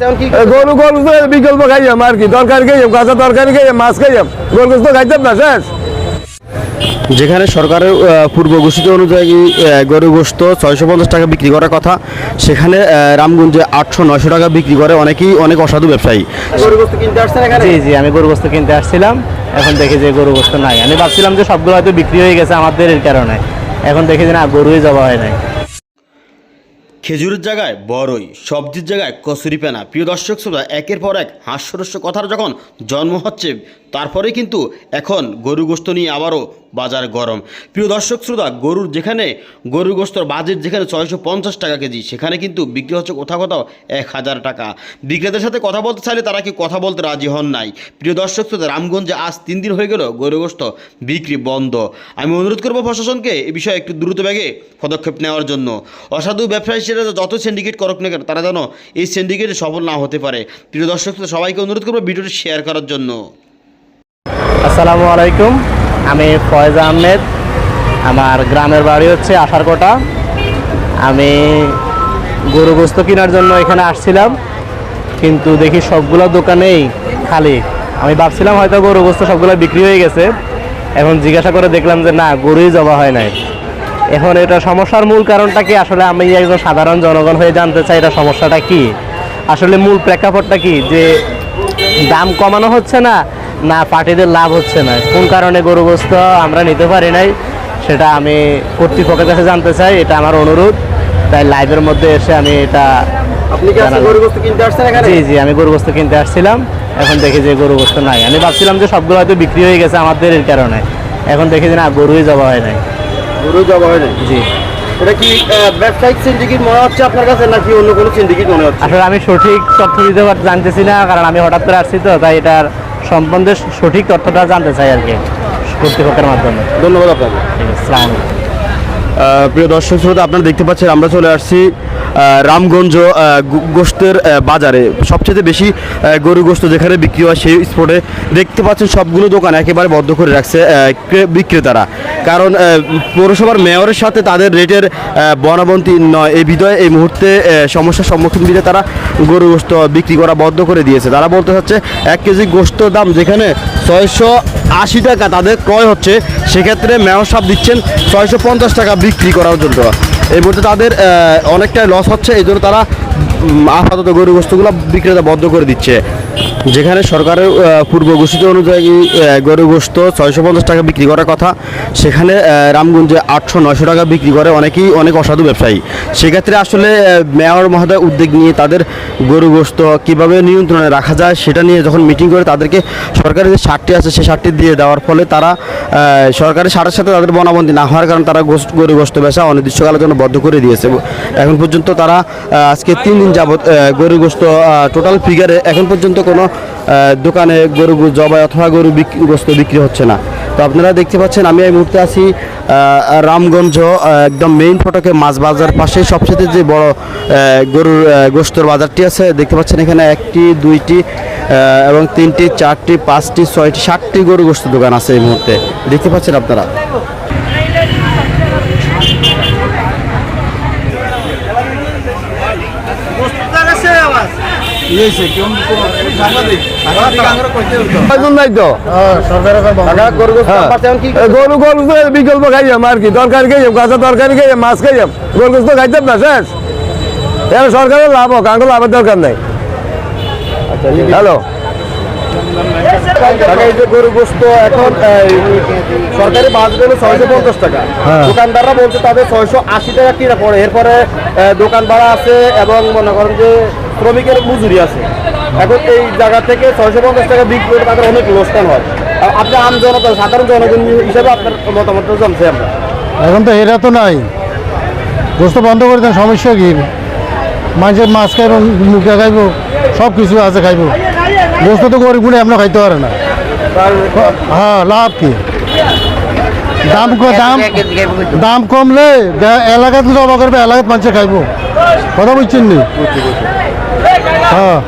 গরু গরু তো বিকল্প খাইয়াম আর কি। তরকারি খাইয়াম কাঁচা তরকারি খাইয়াম মাছ খাইয়াম। গরু গোস্ত খাইতাম না শেষ। যেখানে সরকারের পূর্ব ঘোষিত অনুযায়ী গরু গোস্ত ছয়শো পঞ্চাশ টাকা বিক্রি করার কথা সেখানে রামগঞ্জে আটশো নয়শো টাকা বিক্রি করে অনেকেই অনেক অসাধু ব্যবসায়ী। গরু গোস্ত কিনতে আসছেন এখানে? জি জি আমি গরু গোস্ত কিনতে আসছিলাম। এখন দেখি যে গরু গোস্ত নাই। আমি ভাবছিলাম যে সবগুলো হয়তো বিক্রি হয়ে গেছে আমাদের এর কারণে। এখন দেখি যে না গরুই জবা হয় নাই। খেজুরের জায়গায় বড়ই সবজির জায়গায় কচুরি পেনা। প্রিয় দর্শক শ্রোতা, একের পর এক হাস্যরস্য কথার যখন জন্ম হচ্ছে তারপরে কিন্তু এখন গরু গোস্ত নিয়ে আবারও বাজার গরম। প্রিয় দর্শক শ্রোতা গরুর যেখানে গরু গোস্তর বাজেট যেখানে ছয়শো পঞ্চাশ টাকা কেজি সেখানে কিন্তু বিক্রি হচ্ছে কোথাও কোথাও এক হাজার টাকা। বিক্রেতার সাথে কথা বলতে চাইলে তারা কি কথা বলতে রাজি হন নাই? প্রিয় দর্শক শ্রোতা রামগঞ্জে আজ তিন দিন হয়ে গেল গরু গোস্ত বিক্রি বন্ধ। আমি অনুরোধ করব প্রশাসনকে এ বিষয়ে একটু দ্রুত বেগে পদক্ষেপ নেওয়ার জন্য। অসাধু ব্যবসায়ী সেটা যত সিন্ডিকেট করুক না কেন তারা যেন এই সিন্ডিকেটে সফল না হতে পারে। প্রিয় দর্শক শ্রোতা, সবাইকে অনুরোধ করব ভিডিওটি শেয়ার করার জন্য। আসসালামু আলাইকুম। আমি ফয়েজ আহমেদ। আমার গ্রামের বাড়ি হচ্ছে আষাঢ়কোটা। আমি গরু গোস্ত কেনার জন্য এখানে আসছিলাম। কিন্তু দেখি সবগুলো দোকানেই খালি। আমি ভাবছিলাম হয়তো গরু গোস্ত সবগুলো বিক্রি হয়ে গেছে। এখন জিজ্ঞাসা করে দেখলাম যে না, গরুই জবা হয় নাই। এখন এটা সমস্যার মূল কারণটা কি? আসলে আমি একজন সাধারণ জনগণ হয়ে জানতে চাই, এটা সমস্যাটা কি? আসলে মূল প্রেক্ষাপটটা কি? যে দাম কমানো হচ্ছে না না পার্টিদের লাভ হচ্ছে না। কোন কারণে গরু গোস্ত আমরা নিতে পারি নাই সেটা আমি কর্তৃপক্ষের কাছে জানতে চাই এটা আমার অনুরোধ। তাই লাইভের মধ্যে এসে আমি এটা আপনি কি গরু গোস্ত কিনতে আসছেন এখানে? জি জি আমি গরু গোস্ত কিনতে আসছিলাম এখন দেখি যে গরু গোস্ত নাই। আমি ভাবছিলাম যে সবগুলো হয়তো বিক্রি হয়ে গেছে আমাদের এর কারণে। এখন দেখি যে না গরুই জবা হয় নাই। গরু জবা হয় নাই? জি। এটা কি ব্যবসায়িক সিন্ডিকেট মনে হচ্ছে আপনার কাছে নাকি অন্য কোনো সিন্ডিকেট মনে হচ্ছে? আসলে আমি সঠিক তথ্য দিতে জানতেছি না কারণ আমি হঠাৎ করে আসছি তো তাই এটার সম্বন্ধে সঠিক তথ্যটা জানতে চাই আর কি কর্তৃপক্ষের মাধ্যমে। ধন্যবাদ আপনাকে। প্রিয় দর্শক শ্রোতা আপনারা দেখতে পাচ্ছেন আমরা চলে আসছি রামগঞ্জ গোস্তের বাজারে। সবচেয়ে বেশি গরু গোস্ত যেখানে বিক্রি হয় সেই স্পটে দেখতে পাচ্ছেন সবগুলো দোকান একেবারে বদ্ধ করে রাখছে বিক্রেতারা। কারণ পৌরসভার মেয়রের সাথে তাদের রেটের বনাবন্তি নয়। এই বিধয় এই মুহূর্তে সমস্যার সম্মুখীন দিলে তারা গরু গোস্ত বিক্রি করা বন্ধ করে দিয়েছে। তারা বলতে চাচ্ছে, এক কেজি গোস্তর দাম যেখানে ছয়শো আশি টাকা তাদের ক্রয় হচ্ছে, সেক্ষেত্রে মেয়র সাহেব দিচ্ছেন ছয়শো পঞ্চাশ টাকা বিক্রি করার জন্য। এই মুহূর্তে তাদের অনেকটাই লস হচ্ছে এই জন্য তারা আপাতত গরু গোস্তগুলো বিক্রেতা বন্ধ করে দিচ্ছে। যেখানে সরকারের পূর্ব ঘোষিত অনুযায়ী গরু গোস্ত ছয়শো পঞ্চাশ টাকা বিক্রি করার কথা, সেখানে রামগঞ্জে আটশো নয়শো টাকা বিক্রি করে অনেকেই অনেক অসাধু ব্যবসায়ী। সেক্ষেত্রে আসলে মেয়র মহোদয় উদ্যোগ নিয়ে তাদের গরু গোস্ত কীভাবে নিয়ন্ত্রণে রাখা যায়, সেটা নিয়ে যখন মিটিং করে তাদেরকে সরকারের যে সারটি আছে সেই সারটি দিয়ে দেওয়ার ফলে তারা সরকারের সারের সাথে তাদের বনাবন্দি না হওয়ার কারণে তারা গোস্ত, গরু গোস্ত বেচা অনির্দিষ্টকালের জন্য বদ্ধ করে দিয়েছে। এখন পর্যন্ত তারা আজকে তিন দিন যাবৎ গরু গোস্ত টোটাল ফিগারে এখন পর্যন্ত কোনো দোকানে গরু জবাই অথবা গরু বিক- গোস্ত বিক্রি হচ্ছে না। তো আপনারা দেখতে পাচ্ছেন, আমি এই মুহূর্তে আছি রামগঞ্জ একদম মেইন ফটকে মাছ বাজার পাশে। সবচেয়ে যে বড় গরুর গোস্তর বাজারটি আছে, দেখতে পাচ্ছেন এখানে একটি, দুইটি এবং তিনটি, চারটি, পাঁচটি, ছয়টি, সাতটি গরু গোস্ত দোকান আছে এই মুহূর্তে। দেখতে পাচ্ছেন আপনারা কয়জন নাই তো হ্যাঁ। এ, গরু গরু তো বিকল্প খাইয়াম আর কি। তরকারি খাইয়াম কাঁচা তরকারি খাইয়াম মাছ খাইয়াম। গরু গোস্ত খাইতাম না শেষ। এর সরকারের লাভ হোক লাভের দরকার নাই। হ্যালো। যে গরু গোস্ত এখন সরকারি ছয়শো পঞ্চাশ টাকা। হ্যাঁ। দোকানদাররা বলছে তাদের ছয়শো আশি টাকা কিনা পড়ে। এরপরে দোকান ভাড়া আছে এবং মনে করেন যে শ্রমিকের মজুরি আছে। এখন এই জায়গা থেকে ছয়শো পঞ্চাশ টাকা বিক্রি করে তাদের অনেক লোকসান হয়। আপনি আম জনতা সাধারণ জনগণ হিসেবে আপনার মতামত জানছি আমরা। এখন তো এরা তো নাই। গোস্ত বন্ধ করে দেন সমস্যা কি? মানুষের মাছ খাইব মুখে খাইব সব কিছু আছে খাইব। গোস্ত তো গরিবগুলো এমন খাইতে পারে না। হ্যাঁ লাভ কি? দাম দাম দাম কমলে এলাকাত জমা করবে এলাকাত মানুষে খাইব। কথা বুঝছেন নি? হ্যাঁ